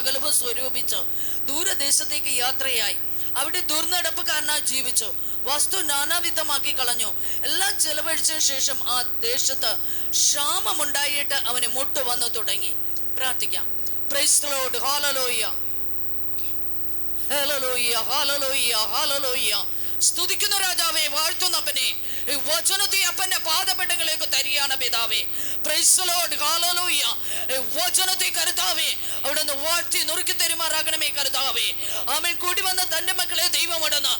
സകലവും സ്വരൂപിച്ചു. ദൂരദേശത്തേക്ക് യാത്രയായി. അവിടെ ദുർനടപ്പുകാരനായി ജീവിച്ചു. വസ്തു നാനാവിധമാക്കി കളഞ്ഞു എല്ലാം ചെലവഴിച്ചതിന് ശേഷം ആ ദേശത്ത് ക്ഷാമമുണ്ടായിട്ട് അവന് മുട്ട് വന്നു തുടങ്ങി. പ്രാർത്ഥിക്കാം. Praise lord hallelujah hallelujah, hallelujah, hallelujah. സ്തുതിക്കുന്ന രാജാവേ വാഴ്ത്തുന്ന അപ്പനെ. വചനത്തെ അപ്പന്റെ പാദപെട്ടങ്ങളിലേക്ക് തരികയാണ് പിതാവേ. പ്രൈസലോട്. ഈ വചനത്തെ കരുതാവേ അവിടെ നിന്ന് വാഴ്ത്തി നുറുക്കി തരുമാറാകണമേ കരുതാവേ ആമേൻ. കൂടി വന്ന തന്റെ മക്കളെ ദൈവമടന്ന് മാനിച്ച്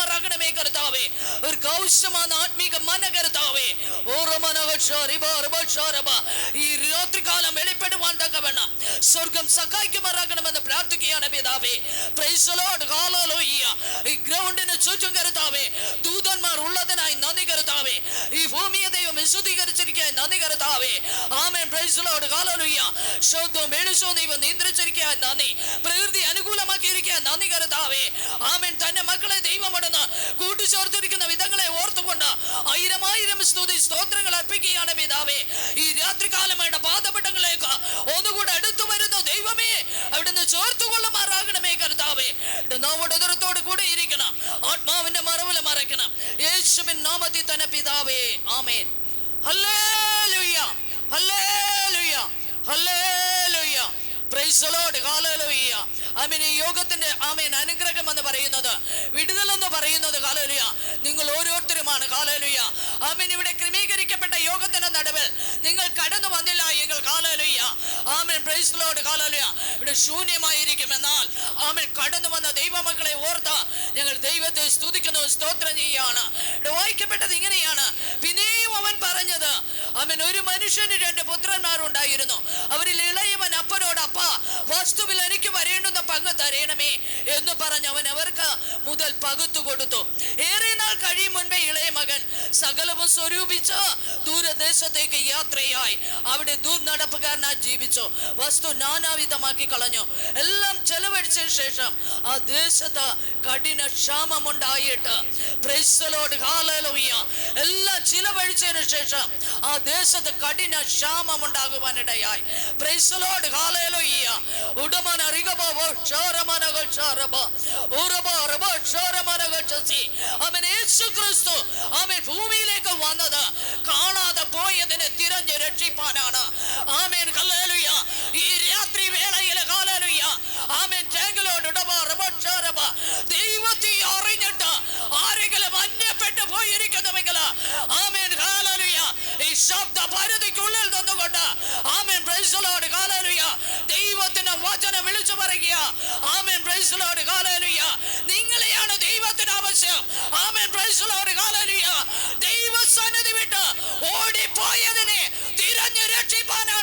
അനുഗ്രഹിക്കുമാറാകണമേ കരുതാവേ ഒരു കൗശമാണ് ആത്മീക മന കരുതാവേ ഓരോ മനോഹരബ ഈ രാത്രികാലം വെളിപ്പെടുവാൻ തക്കവണ്ണം സ്വർഗം സഹായിക്കുമാറാകണമെന്ന് പ്രാർത്ഥിക്കുകയാണ് പിതാവേ Praise the Lord, hallelujah. ഈ ഗ്രൗണ്ടിന് ചുറ്റും കരുതാവേ ദൂതന്മാർ ഉള്ളതിനായി നന്ദി കരുതാവേ ഈ ഭൂമിയെ ദൈവം നന്ദി കരുതാവേ ആമേൻ. Praise lord hallelujah. ശബ്ദവും വെളിച്ചവും ദൈവം നിയന്ത്രിച്ചിരിക്കാൻ. നന്ദി. പ്രകൃതി അനുകൂലമാക്കിയിരിക്കാൻ. നന്ദി കരുതാവേ ആമേൻ. തന്റെ മക്കളെ ദൈവമടന്ന് കൂട്ടിച്ചേർത്തിരിക്കുന്ന വിധങ്ങളെ ഓർത്തുകൊണ്ട് ആയിരമായിരം സ്തുതി സ്തോത്രങ്ങൾ അർപ്പിക്കുകയാണ് പിതാവേ. ഈ രാത്രികാലമായിട്ട് വേണ്ട പാദപെട്ടങ്ങളിലേക്ക് ഒന്നുകൂടെ അടുത്തു വരുന്ന ദൈവമേ. അവിടുന്ന് ചേർത്തുകൊള്ളുമാറാകണമേ കരുതാവേ നമ്മുടെ ഉദരത്തോട് കൂടെ ഇരിക്കണം. ആത്മാവിന്റെ മറവിൽ മറയ്ക്കണം. യേശുവിൻ നാമത്തിൽ തന്നെ പിതാവേ. ആമേൻ. ഈ യോഗത്തിന്റെ ആമേൻ അനുഗ്രഹം എന്ന് പറയുന്നത് വിടുതൽ എന്ന് പറയുന്നത് ഹല്ലേലൂയ നിങ്ങൾ ഓരോരുത്തരുമാണ് ഹല്ലേലൂയ ആമേൻ ഇവിടെ ക്രമീകരിക്കപ്പെട്ട യോഗത്തിന്റെ നടുവിൽ നിങ്ങൾ കടന്നു വന്നില്ല എങ്കിൽ hallelujah amen praise the lord hallelujah ഇവിടെ ശൂന്യമായിരിക്കും എന്നാൽ ആമേൻ കടന്നു വന്ന ദൈവമക്കളെ ഓർത്ത് ഞങ്ങൾ ദൈവത്തെ സ്തുതിക്കുന്നു സ്തോത്രം ചെയ്യുകയാണ്. ഇവിടെ വായിക്കപ്പെട്ടത് ഇങ്ങനെയാണ്. പറഞ്ഞത് അവൻ ഒരു മനുഷ്യന് രണ്ട് പുത്രന്മാരുണ്ടായിരുന്നു. അവരിൽ അപ്പ വസ്തുവിൽ എനിക്ക് വരേണ്ടുന്ന പങ്ക് തരയണമേ എന്ന് പറഞ്ഞ് അവൻ അവർക്ക് മുതൽ പകുത്തു കൊടുത്തു. ഏറെ നാൾ കഴിയും മുൻപേ ഇളയ മകൻ സകലവും സ്വരൂപിച്ച് ദൂരദേശത്തേക്ക് യാത്രയായി. അവിടെ ദൂർനടപ്പുകാരനായി ജീവിച്ചു. വസ്തു നാനാവിധമാക്കി കളഞ്ഞു. എല്ലാം ചെലവഴിച്ചതിന് ശേഷം ആ ദേശത്ത് കഠിന ക്ഷാമമുണ്ടായിട്ട്. Lord, hallelujah. എല്ലാം ചിലവഴിച്ചതിന് ശേഷം ആ ദേശത്ത് കഠിന ക്ഷാമമുണ്ടാകുവാനിടയായി. പ്രൈസലോട് the ഉടമന റിഗബോ ക്ഷോരമനകൾ ക്ഷോരബ ഉറബ റബ ക്ഷോരമനകൾ ചസി അവൻ യേശു ക്രിസ്തു ഭൂമിയിലേക്ക് വന്നത് കാണാതെ പോയതിനെ തിരഞ്ഞു രക്ഷിപ്പാനാണ്. Amen hallelujah. ഈ രാത്രി വേളയിൽ ഹല്ലേലൂയ. ആമേൻ ടാങ്കിലോട് ഇടബ റബ ക്ഷോരബ ദൈവത്തെ അറിഞ്ഞിട്ട് ആരെങ്കിലും അന്യപ്പെട്ടു പോയിരിക്കുന്നുവെങ്കിൽ ആമേൻ ഈ പരിധിക്കുള്ളിൽ നിന്നുകൊണ്ട്. Amen. Praise the lord hallelujah ദൈവത്തിന്റെ വചനം വിളിച്ചു പറയുക. Amen. Praise the lord hallelujah നിങ്ങളെയാണ് ദൈവത്തിന് ആവശ്യം. Amen. Praise the lord hallelujah ദൈവ സന്നിധി വിട്ട് ഓടിപ്പോയതിനെ തിരഞ്ഞു രക്ഷിപ്പാനാണ്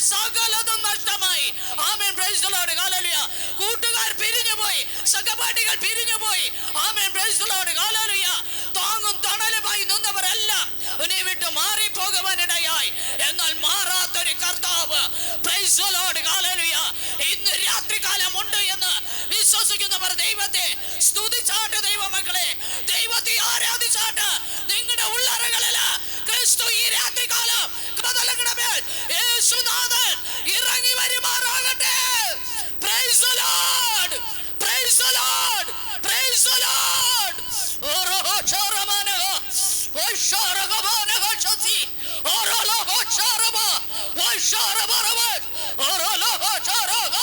സകലതും നഷ്ടമായി. Amen. Praise the lord hallelujah കൂട്ടുകാർ പിരിഞ്ഞു പോയി സഹപാഠികൾ പിരിഞ്ഞു പോയി amen. Praise the lord hallelujah താങ്ങും തണലുമായി നിന്നവരെല്ലാം. ഉന്നെ വിട്ട് മാറി പോകുവാനിടയായി എന്നാൽ മാറാത്തൊരു കർത്താവ്. പ്രൈസ് ദി ലോർഡ് ഹല്ലേലൂയ ഇന്ന് രാത്രികാലം ഉണ്ട് എന്ന് വിശ്വസിക്കുന്നവർ ദൈവത്തെ സ്തുതിച്ചാട്ട് ദൈവമക്കളെ. ദൈവത്തെ ആരാധിച്ചാട്ട് നിങ്ങളുടെ ഉള്ളറകളിൽ ക്രിസ്തു ഈ രാത്രികാലം Praise the Lord! ഓരോഹോ ചോരമാനഹ, വൈശാരകമാനഹ ശസി, ഓരോലോഹോ ചോരമ, വൈശാരമരവ, ഓരോലോഹോ ചോരക,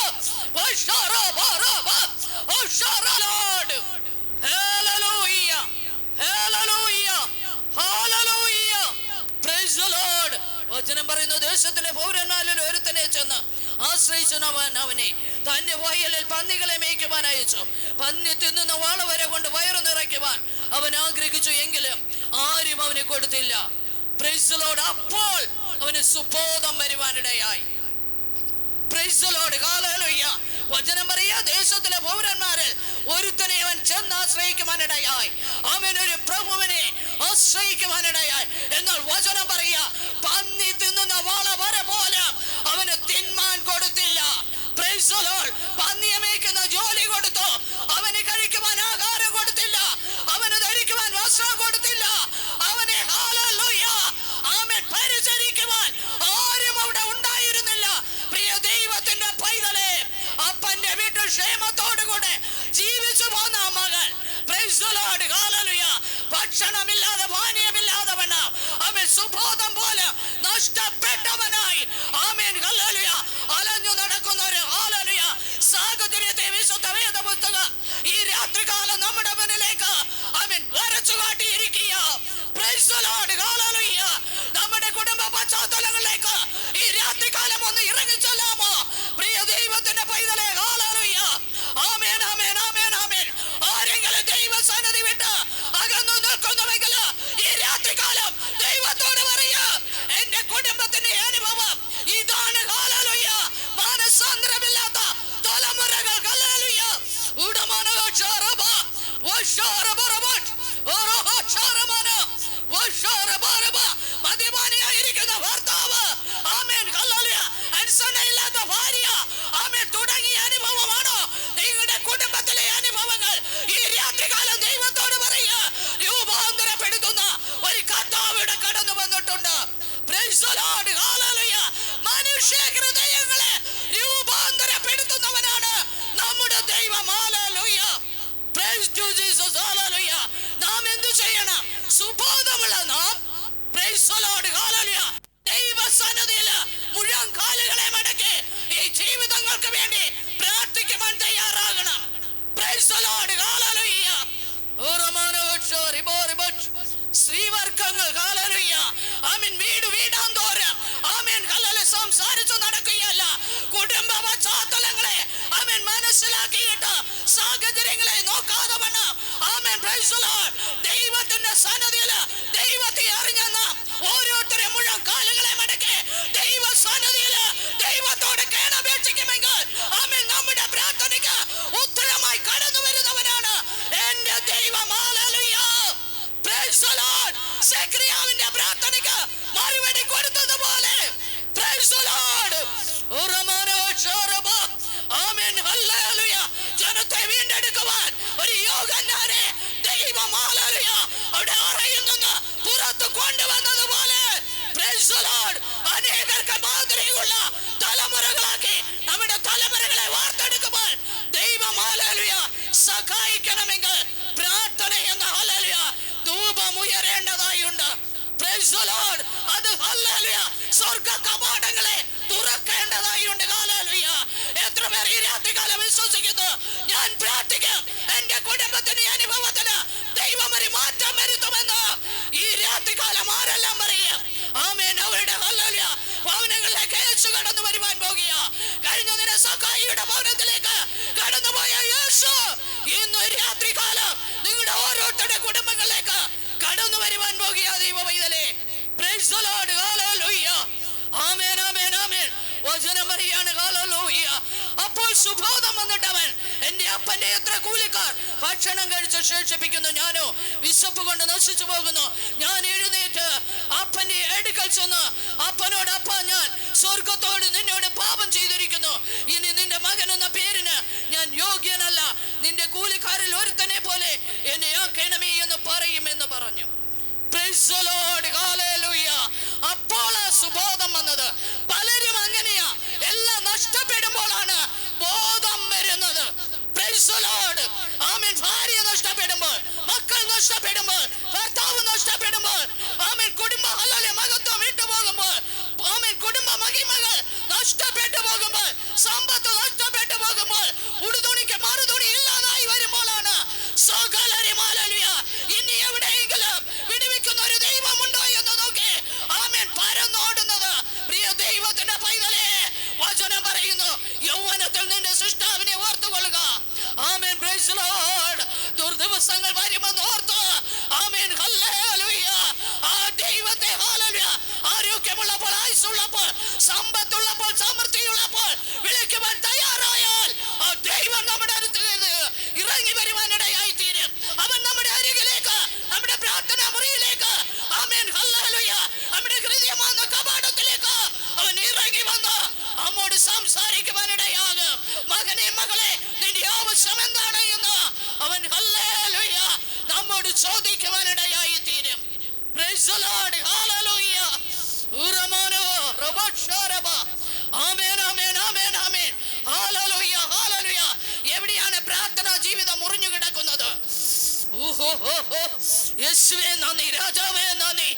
വൈശാരമരവ, വൈശാര Lord! Hallelujah! Hallelujah! Hallelujah! Praise the Lord! വചനം പറയുന്നു ദേശത്തിലെ പൗരന്മാരിൽ ഒരുത്തനെ ചെന്ന് ആശ്രയിച്ചവൻ അവനെ തന്റെ വയലിൽ പന്നികളെ മേയ്ക്കുവാൻ അയച്ചു. പന്നി തിന്നുന്ന വാള വരെ കൊണ്ട് വയറു നിറയ്ക്കുവാൻ അവൻ ആഗ്രഹിച്ചു എങ്കിലും ആരും അവനെ കൊടുത്തില്ല. അപ്പോൾ അവന് സുബോധം വരുവാനിടയായി. വചനം പറയാ ദേശത്തിലെ പൗരന്മാരിൽ ഒരുത്തനെ അവൻ ചെന്ന് ആശ്രയിക്കുവാനിടയായി. അവൻ ഒരു പ്രഭുവിനെ ആശ്രയിക്കുവാനിടയായി. എന്നാൽ വചനം പറയാ പന്നി തിന്നുന്ന വാള വരെ പോലെ അവന് തിന്മാൻ കൊടുത്തില്ല. പന്നി അമേക്കുന്ന ദൈവത്തിന്റെ സന്നദ്ധിയിൽ ദൈവത്തെ അറിഞ്ഞെന്ന നാം അനേകർക്ക് മാതൃകയുള്ള തലമുറകളാക്കി നമ്മുടെ തലമുറകളെ വാർത്തെടുക്കുവാൻ ദൈവം Hallelujah. സഹായിക്കണമെങ്കിൽ പ്രാർത്ഥന എന്ന ഹല്ലേലൂയ ധൂപം ഉയരേണ്ടതായുണ്ട്. അത് ഹല്ലേലൂയ സ്വർഗ കവാടങ്ങളെ തുറക്കേണ്ടതായുണ്ട് ഹല്ലേലൂയ എത്ര പേർ ഈ രാത്രികാലം വിശ്വസിക്കുന്നു ഞാൻ പ്രാർത്ഥിക്കാം എന്റെ കുടുംബത്തിന് അനുഭവത്തിന് ദിന മൗനത്തിലേക്ക് കടന്നുപോയ യേശു ഇന്ന് രാത്രികാലം നിങ്ങളുടെ ഓരോരുത്തരുടെ കുടുംബങ്ങളിലേക്ക് കടന്നു വരുവാൻ പോകുക ദൈവ പൈതലേ Praise the Lord. Hallelujah. Amen amen ആമേൻ വചനം പറയാണ് അപ്പോൾ സുബോധം വന്നിട്ടവൻ എന്റെ അപ്പന്റെ എത്ര കൂലിക്കാർ. ഭക്ഷണം കഴിച്ച് ശേഷിപ്പിക്കുന്നു ഞാനോ വിശപ്പ് കൊണ്ട് നശിച്ചു പോകുന്നു. ഞാൻ എഴുന്നേറ്റ് അപ്പന്റെ അടുക്കൽ ചെന്ന് അപ്പനോട് അപ്പ ഞാൻ സ്വർഗത്തോട് നിന്നോട് പാപം ചെയ്തിരിക്കുന്നു. ഇനി നിന്റെ മകൻ എന്ന പേരിന് ഞാൻ യോഗ്യനല്ല. നിന്റെ കൂലിക്കാരിൽ ഒരുത്തനെ പോലെ എന്നെ ആക്കണമേ എന്ന് പറയുമെന്ന് പറഞ്ഞു. അപ്പോൾ സുബോധം വന്നത് എല്ലാം നഷ്ടപ്പെടുമ്പോഴാണ് ബോധം വരുന്നത്. ആമേൻ. ഭാര്യ നഷ്ടപ്പെടുമ്പോൾ മക്കൾ നഷ്ടപ്പെടുമ്പോൾ ഭർത്താവ് നഷ്ടപ്പെടുമ്പോൾ ആമേൻ. കുടുംബ ഹല്ലേലൂയ മഹത്വം വിട്ടുപോകുമ്പോൾ ആമേൻ. കുടുംബ മഹിമകൾ നഷ്ടപ്പെട്ടു പോകുമ്പോൾ സമ്പത്ത് നഷ്ടപ്പെട്ടു പോകുമ്പോൾ ഉടുതുണിക്ക് മറുതുണി ഇല്ലാതായി ദുർദിവസങ്ങൾ വരുമെന്ന് ഓർത്ത് பிரைசலாடு ஹalleluya உரமானோ ரபஷரபா ஆமென் ஆமென் ஆமென் ஆமென் ஹalleluya ஹalleluya എവിടെയാണ് പ്രാർത്ഥനാ ജീവിതം മുറിഞ്ഞു കിടക്കുന്നത് ഓഹോ യേശുവേ നന്ദി രാജാവേ നന്ദി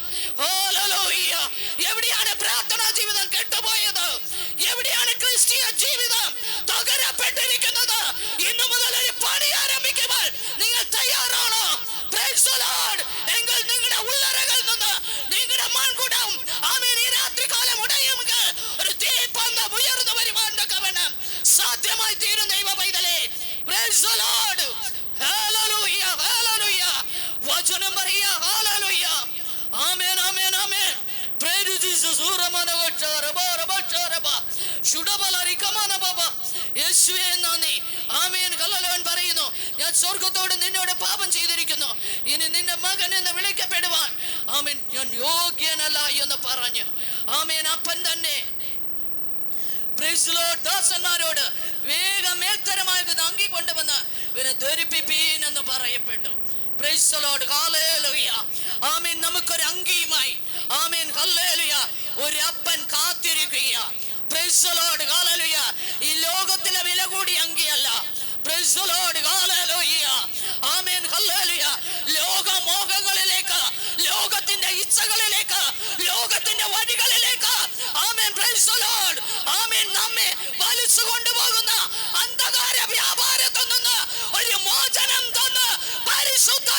യേശുവേ ആമേൻ. കല്ലലവൻ പറയുന്നു ഞാൻ സ്വർഗത്തോട് നിന്നോട് പാപം ചെയ്തിരിക്കുന്നു. ഇനി നിന്റെ മകൻ എന്ന് വിളിക്കപ്പെടുവാൻ. ആമേൻ. ഞാൻ യോഗ്യനല്ല എന്ന് പറഞ്ഞു. ആമേൻ. അപ്പൻ തന്നെ. ദാസന്മാരോട് വേഗം മേൽത്തരമായ അങ്കി കൊണ്ടുവന്ന് ഇവനെ ധരിപ്പിപ്പീൻ എന്ന് പറയപ്പെട്ടു. Hallelujah. ആമേൻ. നമുക്കൊരു അങ്കിയുമായി. ആമേൻ. ഹല്ലേലൂയ. ഒരു അപ്പൻ കാത്തിരിക്കുക Lord. Hallelujah. ഈ ലോകത്തിലെ വില കൂടി അങ്കിയല്ല Lord. Hallelujah. ആമേൻ ഹല്ലേലൂയ ലോകമോഹങ്ങളിലേക്ക് ലോകത്തിന്റെ ഇച്ഛകളിലേക്ക് ലോകത്തിന്റെ വഴികളിലേക്ക് ആമേൻ Lord. ആമേൻ നമ്മെ വലിച്ചു കൊണ്ടുപോകുന്ന അന്ധകാര വ്യാപാരത്തിൽ നിന്ന് ഒരു മോചനം തന്ന് പരിശുദ്ധാത്മാവിന്റെ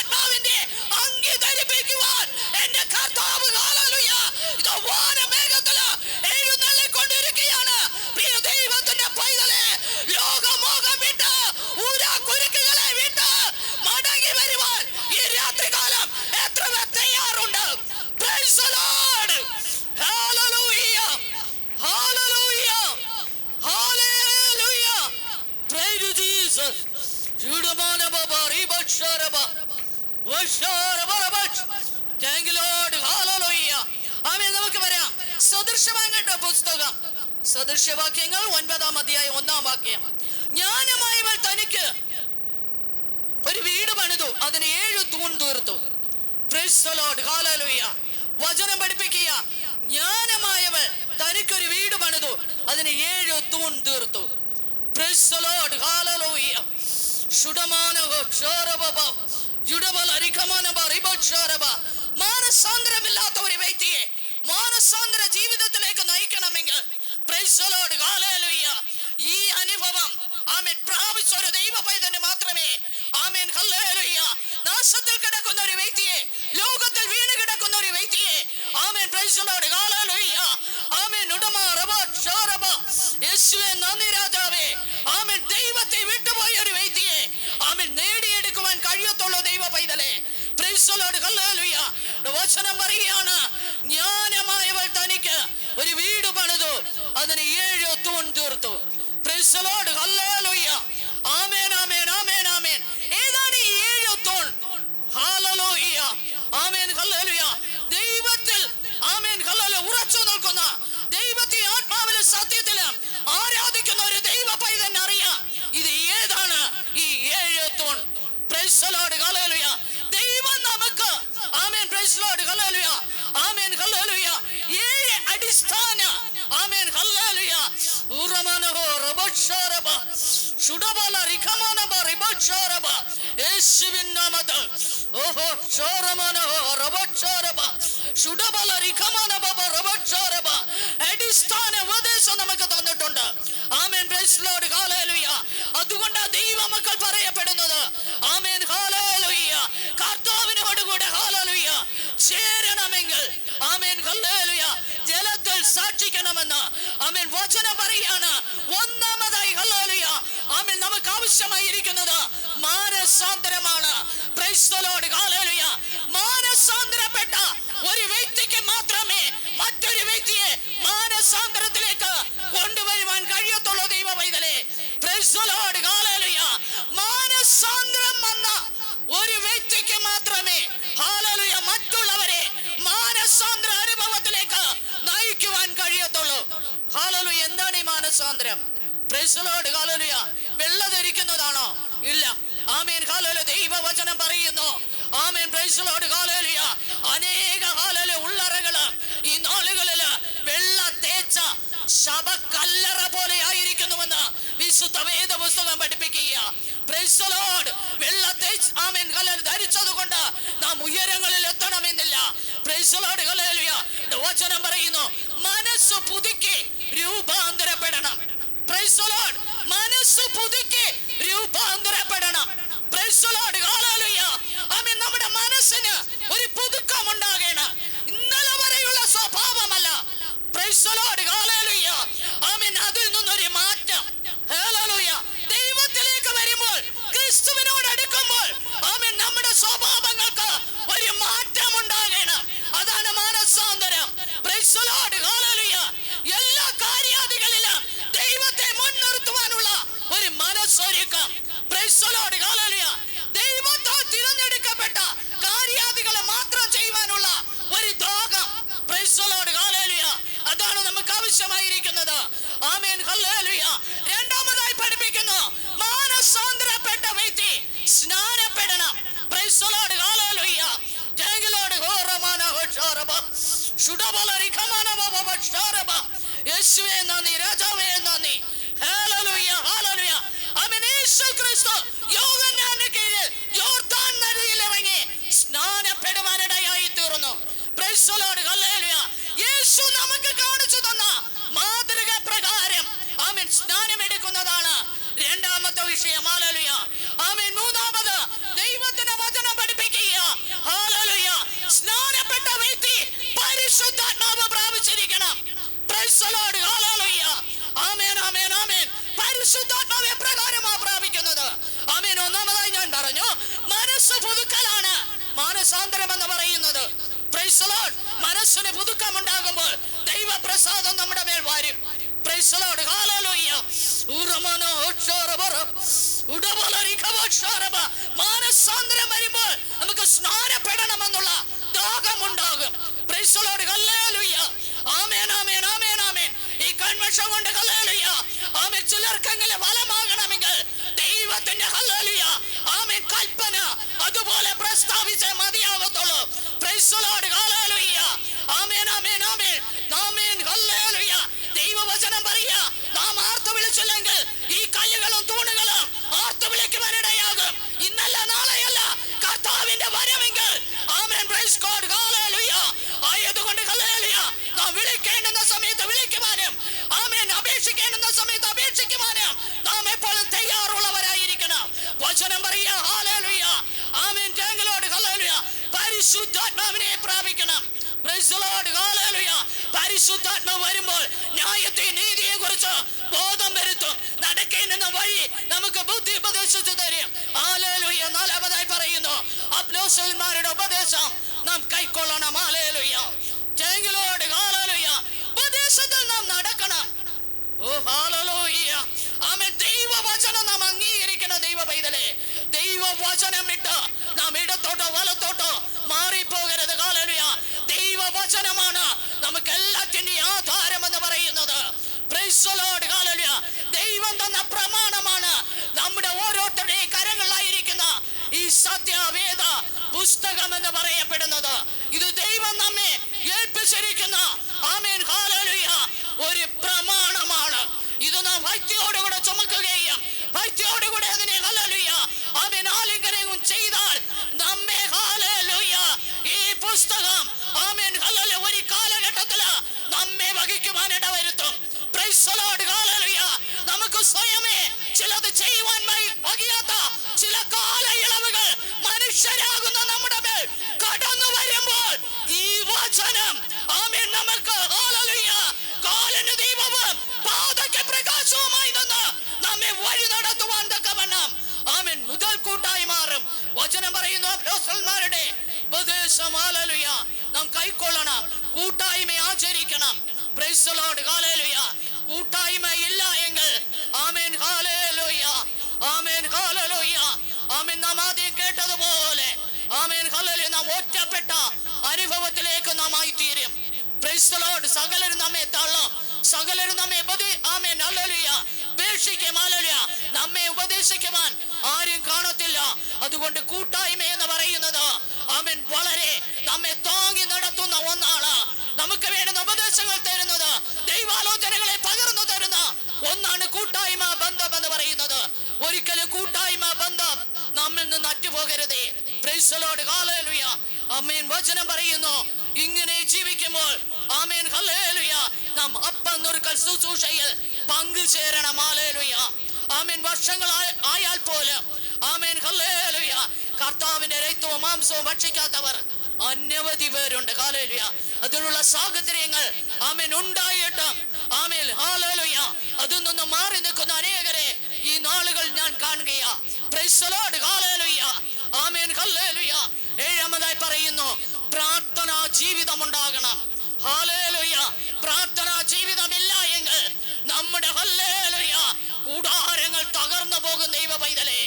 റബക്ഷറബ ശുഡബല റിഖമനബ റിബക്ഷറബ യേശുവിൻ നാമത്തിൽ ഓഹോ ക്ഷോറമനഹോ റബക്ഷറബ ശുഡബല റിഖമനബ റബക്ഷറബ അടിസ്ഥാന ഉപദേശം നമുക്ക് തന്നിട്ടുണ്ട് ആമേൻ പ്രൈസ് ലോർഡ് ഹല്ലേലൂയ അതുകൊണ്ട് പറയപ്പെടുന്നത് ആമേൻ ഹല്ലേലൂയ കർത്താവിനോട് കൂടെ ഹല്ലേലൂയ ചേരണമെങ്കിൽ ആമേൻ ഹല്ലേലൂയ സാക്ഷിക്കണമെന്ന് ആമേൻ. വചനം പറയാണ്. ഒന്നാമതായി ഹല്ലേലൂയ. ആമേൻ നമുക്ക് ആവശ്യമായിരിക്കുന്നത് മാനസാന്തരമാണ്. മാനസാന്തരപ്പെട്ട ഒരു വ്യക്തിക്ക് മാത്രമേ മറ്റൊരു വ്യക്തിയെ മാനസാന്തരത്തിലേക്ക് കൊണ്ടുവരുവാൻ കഴിയത്തുള്ളൂ ദൈവ പൈതലേ പ്രൈസ് ദി പ്രൈസ് കാലലുയ വെള്ള ധരിക്കുന്നതാണോ ഇല്ല ആമേൻ ഹല്ലേലൂയ ദൈവവചനം പറയുന്നു ആമേൻ പ്രൈസ് കാലലുയ അനേക കാലല ഉള്ളറകൾ ഈ നാളുകളിൽ വെള്ള തേച്ച ശവക്കല്ലറ പോലെ ആയിരിക്കുന്നുവെന്ന് വിശുദ്ധ വേദ പുസ്തകം പഠിപ്പിക്കുക Lord. വെള്ള തേച്ച് ആമേൻ ഹല്ലേലൂയ ധരിച്ചത് കൊണ്ട് നാം ഉയരങ്ങളിൽ എത്തണമെന്നില്ല Praise കലലുയ. വചനം പറയുന്നു മനസ്സ് പുതുക്കി രൂപാന്തരപ്പെടണം. മനസ്സ് പുതുക്കി രൂപാന്തരപ്പെടണം. നമ്മുടെ മനസ്സിന് ഒരു പുതുക്കം ഉണ്ടാകണം കൺവെൻഷൻ കൊണ്ട് ഹല്ലേലൂയ. ആമേൻ. ചിലർക്കെങ്കിലും ഫലമാകണമെങ്കിൽ ദൈവത്തിന്റെ ഹല്ലേലൂയ. ആമേൻ. കൽപ്പന അതുപോലെ പ്രസ്താവിച്ച മതിയാകത്തുള്ളൂ. Praise the lord hallelujah amen amen amen. അപേക്ഷിക്കേണ്ടുന്ന സമയത്ത് അപേക്ഷിക്കുവാന് നാം എപ്പോഴും തയ്യാറുള്ളവരായിരിക്കണം വചനം പറയാ ഹല്ലേലൂയ ആമേൻ ജംഗലോട് ഹല്ലേലൂയ പരിശുദ്ധാത്മാവിനെ പ്രാപിക്കണം Lord. Hallelujah. പരിശുദ്ധാത്മാവ് വരുമ്പോൾ ന്യായത്തെ നീതിയെ കുറിച്ച് ബോധം വരുത്തും നടക്കേണ്ടുന്ന വഴി നമുക്ക് ബുദ്ധി ഉപദേശിച്ചു തരും Hallelujah. നാലാമതായി പറയുന്നു അപ്ലോസന്മാരുടെ ഉപദേശം നാം കൈക്കൊള്ളണം. Thank you, Lord. ഉപദേശത്തിൽ നാം നടക്കണം ആമേൻ. ദൈവവചനം നാം അംഗീകരിക്കണം ദൈവ പൈതലേ ദൈവവചനം വിട്ട് നാം ഇടത്തോട്ടോ വലത്തോട്ടോ മാറിപ്പോകരുത് ഹല്ലേലൂയ. ദൈവവചനമാണ് നമുക്ക് എല്ലാത്തിന്റെയും ആധാരം എന്ന് പറയുന്നത് Lord. ദൈവം തന്ന പ്രമാണമാണ് നമ്മുടെ ഓരോരുത്തരുടെയും കരങ്ങളിലായിരിക്കുന്ന ഈ സത്യവേദ പുസ്തകം എന്ന് ഇത് ദൈവം നമ്മെ ഏൽപ്പിച്ചിരിക്കുന്ന ആമേൻ ഹാലലുയ ഒരു ചിലത് ചെയ്യുവാൻ വകയാത്ത ചില കാല ഇളവുകൾ മനുഷ്യരാകുന്ന നമ്മുടെ മേൽ കടന്നു വരുമ്പോൾ ഈ വചനം ആമേ നമുക്ക്. കാലിന് ദീപവും പാതയ്ക്ക് പ്രകാശവുമായി നിന്ന് നമ്മെ വഴി നടത്തുവാൻ തക്കവണ്ണം മുതൽ കൂട്ടായി മാറും വചനം പറയുന്നു അപ്പോസ്തലന്മാരുടെ ഉപദേശം ആലലുയ നാം കൈക്കൊള്ളണം കൂട്ടായ്മ ആചരിക്കണം Lord. Hallelujah. കൂട്ടായ്മ ഇല്ല എങ്കിൽ ആമേൻ ഹാലേലൂയ അനുഭവത്തിലേക്ക് നാം ആയിത്തീരും. സകലരും നമ്മെ തള്ളും. സകലരും നമ്മെ ഉപദേ ഉപേക്ഷിക്കും. ഹല്ലേലൂയ നമ്മെ ഉപദേശിക്കുവാൻ ആരും കാണത്തില്ല. അതുകൊണ്ട് കൂട്ടായ്മ എന്ന് പറയുന്നത് ആമേൻ. വളരെ നമ്മെ താങ്ങി നടത്തുന്ന ഒന്നാണ്. നമുക്ക് വേണ്ടുന്ന ഉപദേശങ്ങൾ തരുന്നത് ദൈവാലോചനകളെ പകർന്നു തരുന്ന ഒന്നാണ് കൂട്ടായ്മ ബന്ധം എന്ന് പറയുന്നത്. ഒരിക്കലും കൂട്ടായ്മ ബന്ധം നമ്മിൽ നിന്ന് അറ്റുപോകരുതേ. പ്രൈസലോട്. Hallelujah. ആമേൻ. വചനം പറയുന്നു. ശുശ്രൂഷയിൽ പങ്കുചേരണം. ഹല്ലേലൂയ. ആമേൻ. വർഷങ്ങൾ ആയാൽ പോലും. ആമേൻ. ഹല്ലേലൂയ. കർത്താവിന്റെ രക്തവും മാംസവും ഭക്ഷിക്കാത്തവർ അനവധി പേരുണ്ട്. ഹല്ലേലൂയ. അതിനുള്ള സാഹചര്യങ്ങൾ ആമേൻ ഉണ്ടായിട്ടും. ആമേൻ. ഹല്ലേലൂയ. അതിൽ നിന്ന് മാറി നിൽക്കുന്ന അനേകരെ ഈ നാളുകൾ ഞാൻ കാണുകയാ. പ്രൈസലോട് കാലേലുയ. ആമേൻ. ഹല്ലേലൂയ. ഏഴാമതായി പറയുന്നു പ്രാർത്ഥനാ ജീവിതം ഉണ്ടാകണം. ഹാലേലുയ പ്രാർത്ഥനാ ജീവിതമില്ല എങ്കിൽ നമ്മുടെ കൂടാരങ്ങൾ തകർന്നു പോകും ദൈവ പൈതലേ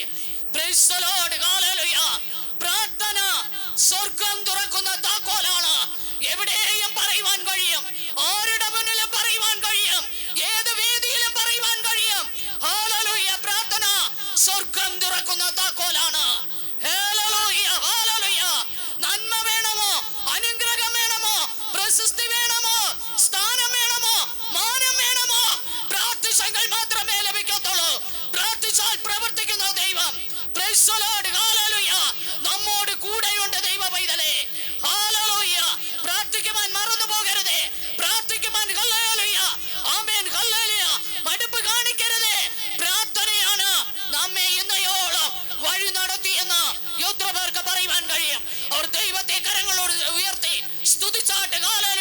போச்சாட்ட கால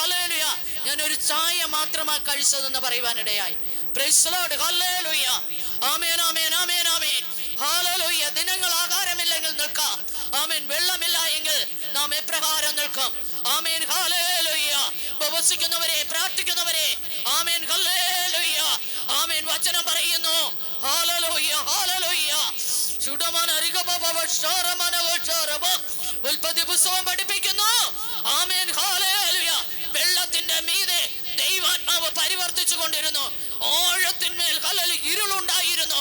ഹല്ലേലൂയ ഞാൻ ഒരു ചായ മാത്രമാ കഴിച്ചതെന്ന് പറയുവാനിടയായി. ഹല്ലേലൂയ ആമേൻ ആമേൻ ആമേൻ ആമേൻ. ഹല്ലേലൂയ ദിനങ്ങൾ ആഹാരമില്ലെങ്കിൽ നിൽക്കാം. ആമേൻ വെള്ളമില്ല എങ്കിൽ നാം എപ്രകാരം നിൽക്കും. Amen hallelujah ഉപവസിക്കുന്നവരെ പ്രാർത്ഥിക്കുന്നവരെ amen hallelujah amen വചനം പറയുന്നു. ഹല്ലേലൂയ ഹല്ലേലൂയ ഉൽപ്പത്തി പുസ്തകം പഠിപ്പിക്കുന്നു. ആമേൻ പരിവർത്തിച്ചു കൊണ്ടിരുന്നു ഓഴത്തിന്മേൽ കലലി ഇരുളുണ്ടായിരുന്നു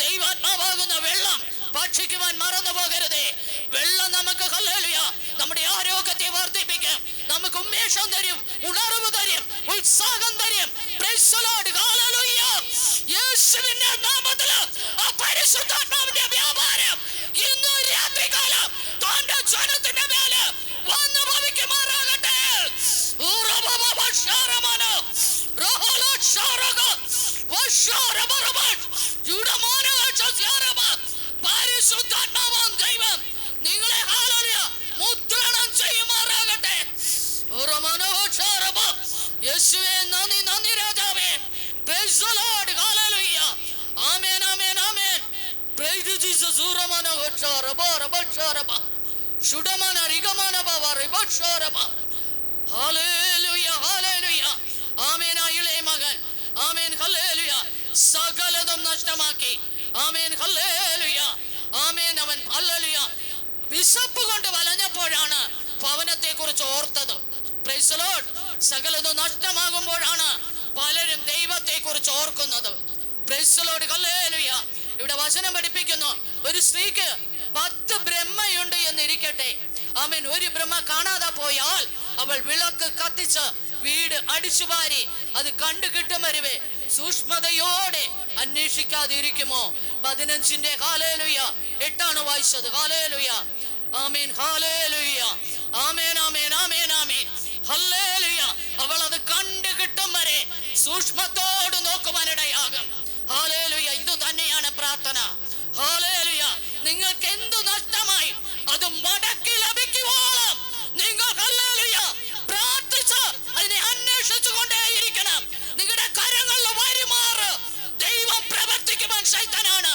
ദൈവാത്മാവാകുന്ന വെള്ളം ഭക്ഷിക്കുവാൻ മറന്നു പോകരുതേ. വെള്ളം നമുക്ക് ഹല്ലേലൂയ നമ്മുടെ ആരോഗ്യത്തെ വർദ്ധിപ്പിക്കും. നമുക്ക് ഉന്മേഷം തരും ഉണർവ് തരും ഉത്സാഹം തരും. യേശുവിന്റെ ആ പരിശുദ്ധാത്മാവിന്റെ gocharaba, rabacharaba. Shudamana rigamana bava, ribacharaba. Hallelujah, hallelujah. Amen, ആ ഇളയ മകൻ. Amen, hallelujah. സകലതും നഷ്ടമാക്കി ആമേൻ ഹല്ലേലൂയ ആമേൻ അവൻ ഹല്ലേലൂയ വിശപ്പ് കൊണ്ട് വലഞ്ഞപ്പോഴാണ് ഭവനത്തെ കുറിച്ച് ഓർത്തത് Lord. സകലതും നഷ്ടമാകുമ്പോഴാണ് പലരും ദൈവത്തെ കുറിച്ച് ഓർക്കുന്നത് Lord. Hallelujah. ഇവിടെ വചനം പഠിപ്പിക്കുന്നു ഒരു സ്ത്രീക്ക് പത്ത് ബ്രഹ്മയുണ്ട് എന്നിരിക്കട്ടെ. ആമേൻ ഒരു ബ്രഹ്മ കാണാതെ പോയാൽ അവൾ വിളക്ക് കത്തിച്ച് വീട് അടിച്ചുവാരി അത് കണ്ടു കിട്ടും വരുവേ സൂക്ഷ്മതയോടെ അന്വേഷിക്കാതെ ഇരിക്കുമോ പതിനഞ്ചിന്റെ കാലേലുയ്യ എട്ടാണ് വായിച്ചത്. കാലേലുയ്യ ആമേൻ ഹാലേലുയ. ആമേൻ ആമേൻ ആമേൻ ആമേൻ. ഹല്ലേലുയ്യ അവൾ അത് കണ്ടു കിട്ടും വരെ സൂക്ഷ്മത്തോട് നോക്കുവാനിടയാകും. ഹാലേലുയ ഇത് തന്നെയാണ് പ്രാർത്ഥന. നിങ്ങൾക്ക് എന്തു നഷ്ടമായി? അത് മടക്കി ലഭിക്കുവോളം. നിങ്ങൾ പ്രാർത്ഥിച്ച് അതിനെ അന്വേഷിച്ചു കൊണ്ടേയിരിക്കണം നിങ്ങളുടെ കരങ്ങളിൽ വരുമാറ് ദൈവം പ്രവർത്തിക്കുവാൻ ശൈത്തനാണ്